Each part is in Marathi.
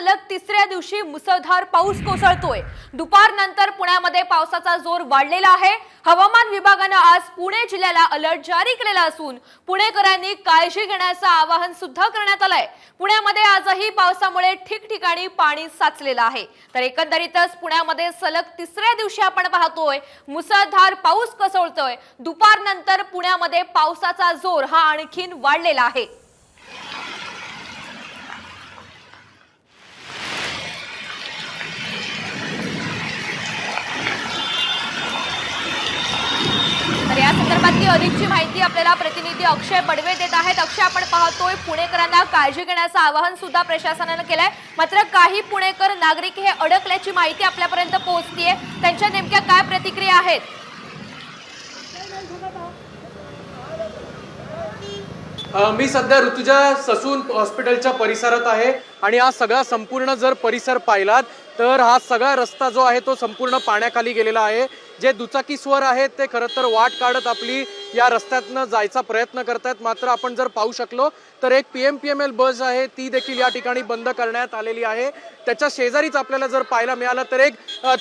सलग तिसऱ्या दिवशी मुसळधार पाऊस कोसळतोय. दुपारनंतर पुण्यामध्ये पावसाचा जोर वाढलेला आहे. हवामान विभागानं आज पुणे जिल्ह्याला अलर्ट जारी केलेला असून पुणेकरांनी काळजी घेण्याचं आवाहन सुद्धा करण्यात आलंय. पुण्यामध्ये आजही पावसामुळे ठिकठिकाणी पाणी साचलेलं आहे. तर एकंदरीतच पुण्यामध्ये सलग तिसऱ्या दिवशी आपण पाहतोय मुसळधार पाऊस कोसळतोय. दुपारनंतर पुण्यामध्ये पावसाचा जोर हा आणखीन वाढलेला आहे तर या संदर्भातली अधिकची माहिती आपल्याला प्रतिनिधी अक्षय बडवे देत आहेत. अक्षय आपण पाहतोय पुणेकरांना काळजी घेण्याचं आवाहन सुद्धा प्रशासनानं केलंय. मात्र काही पुणेकर नागरिक हे अडकल्याची माहिती आपल्यापर्यंत पोहोचतीये. त्यांच्या नेमक्या काय प्रतिक्रिया आहेत? मी सध्या ऋतुजा ससून हॉस्पिटलच्या परिसरात आहे आणि हा सगळा संपूर्ण जर परिसर पाहिलात तर हा सगळा रस्ता जो आहे तो संपूर्ण पाण्याखाली गेलेला आहे. जे दुचाकी स्वर आहेत ते खरं तर वाट काढत आपली या रस्त्यातनं जायचा प्रयत्न करतायत. मात्र आपण जर पाहू शकलो तर एक P M P M L bus आहे ती देखील या ठिकाणी बंद करण्यात आलेली आहे. त्याच्या शेजारीच आपल्याला जर पाहायला मिळालं तर एक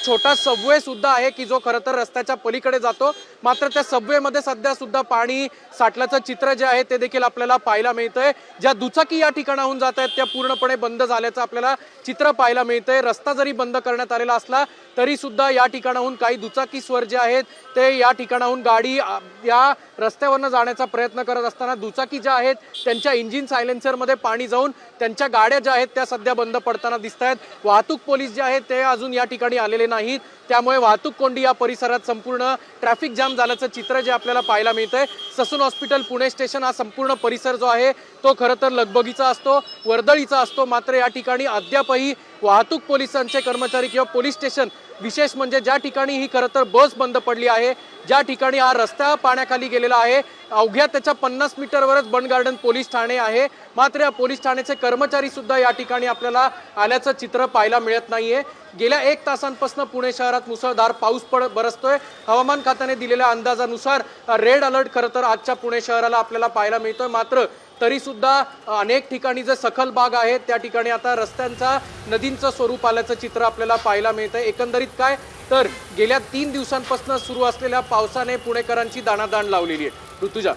छोटा सबवे सुद्धा आहे की जो खरं तर रस्त्याच्या पलीकडे जातो. मात्र त्या सबवेमध्ये सध्या सुद्धा पाणी साठल्याचं चित्र जे आहे ते देखील आपल्याला पाहायला मिळतंय. ज्या दुचाकी या ठिकाणाहून जात आहेत त्या पूर्णपणे बंद झाल्याचं आपल्याला चित्र पाहायला मिळतंय. रस्ता जरी बंद करण्यात आलेला असला तरी सुद्धा या ठिकाणाहून काही दुचाकी स्वर जे आहेत ते या ठिकाणाहून गाडी या रस्त्यावरनं जाण्याचा प्रयत्न करत असताना दुचाकी ज्या आहेत त्यांच्या इंजिन सायलेन्सरमध्ये पाणी जाऊन त्यांच्या गाड्या ज्या आहेत त्या सध्या बंद पडताना दिसत आहेत वाहतूक पोलीस जे आहेत ते अजून या ठिकाणी आलेले नाहीत. त्यामुळे वाहतूक कोंडी या परिसरात संपूर्ण ट्रॅफिक जाम झाल्याचं चित्र जे आपल्याला पाहायला मिळतंय. ससून हॉस्पिटल पुणे स्टेशन हा संपूर्ण परिसर जो आहे तो खरं तर लगबगीचा असतो वर्दळीचा असतो. मात्र या ठिकाणी अद्यापही वाहतूक पोलिसांचे कर्मचारी किंवा पोलीस स्टेशन विशेष म्हणजे ज्या ठिकाणी ही खरं तर बस बंद पडली आहे ज्या ठिकाणी हा रस्ता पाण्याखाली गेलेला आहे अवघ्या त्याच्या पन्नास मीटरवरच बंड गार्डन पोलीस ठाणे आहे. मात्र या पोलीस ठाण्याचे कर्मचारी सुद्धा या ठिकाणी आपल्याला आल्याचं चित्र पाहायला मिळत नाहीये. गेल्या एक तासांपासून पुणे शहरात मुसळधार पाऊस पड बरसतोय. हवामान खात्याने दिलेल्या अंदाजानुसार रेड अलर्ट खरं तर आजच्या पुणे शहराला आपल्याला पाहायला मिळतोय. मात्र तरीसुद्धा अनेक ठिकाणी जे सखल भाग आहेत त्या ठिकाणी आता रस्त्यांचा नदींचं स्वरूप आल्याचं चित्र आपल्याला पाहायला मिळतं एकंदरीत काय? तर गेल्या तीन दिवसांपासून सुरू असलेल्या पावसाने पुणेकरांची दाणादाण लावलेली आहे. ऋतुजा.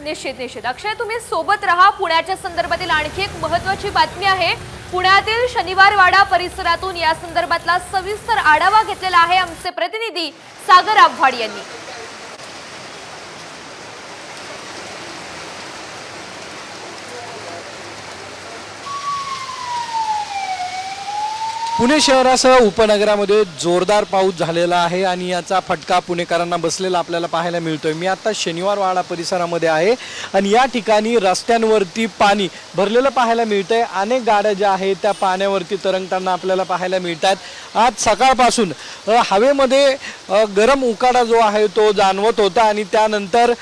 निश्चित निश्चित. अक्षय तुम्ही सोबत राहा पुण्याच्या संदर्भातील आणखी एक महत्वाची बातमी आहे. पुण्यातील शनिवारवाडा परिसरातून या संदर्भातला सविस्तर आढावा घेतलेला आहे आमचे प्रतिनिधी सागर आव्हाड यांनी. पुणे शहरासह उपनगरामध्ये जोरदार पाऊस झालेला आहे आणि याचा फटका पुणेकरांना बसलेला आपल्याला पाहायला मिळतोय. मी आता शनिवार वाडा परिसरामध्ये आहे आणि या ठिकाणी रस्त्यांवरती पाणी भरलेलं पाहायला मिळतंय. अनेक गाड्या ज्या आहेत त्या पाण्यावरती तरंगताना आपल्याला पाहायला मिळतात आज सकाळपासून हवेमध्ये गरम उकाडा जो आहे तो जाणवत होता आणि त्यानंतर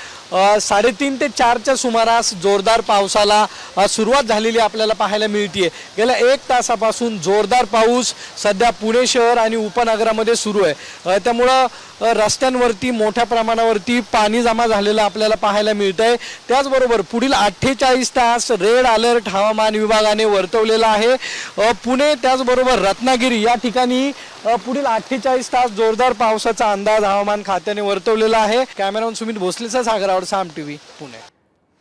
साडेतीन ते चारच्या सुमारास जोरदार पावसाला सुरुवात झालेली आपल्याला पाहायला मिळते गेल्या एक तासापासून जोरदार पाऊस सध्या पुणे शहर आणि उपनगरामध्ये सुरू आहे. त्यामुळं रस्त्यांवरती मोठ्या प्रमाणावरती पाणी जमा झालेलं आपल्याला पाहायला मिळत आहे त्याचबरोबर पुढील अठ्ठेचाळीस तास रेड अलर्ट हवामान विभागाने वर्तवलेला आहे. पुणे त्याचबरोबर रत्नागिरी या ठिकाणी पुढील अठ्ठेचाळीस तास जोरदार पावसाचा अंदाज हवामान खात्याने वर्तवलेला आहे. कॅमेरामन सुमित भोसलेचा सागरावर साम टीव्ही पुणे.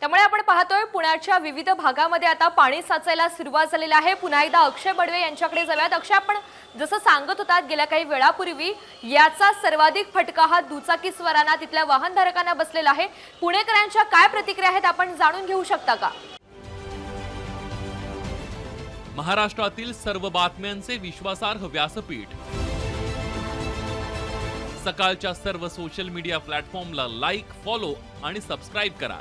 त्यामुळे आपण पाहतोय पुण्याच्या विविध भागामध्ये आता पाणी साचायला सुरुवात झालेली आहे. पुन्हा एकदा अक्षय बडवे यांच्याकडे जाऊयात. अक्षय आपण जसं सांगत होतात गेल्या काही वेळापूर्वी याचा सर्वाधिक फटका हा दुचाकी स्वरांना तिथल्या वाहनधारकांना बसलेला आहे. पुणेकरांच्या काय प्रतिक्रिया आहेत आपण जाणून घेऊ शकता का? महाराष्ट्रातील सर्व बातम्यांचे विश्वासार्ह व्यासपीठ. सकाळच्या सर्व सोशल मीडिया प्लॅटफॉर्मला लाईक फॉलो आणि सबस्क्राईब करा.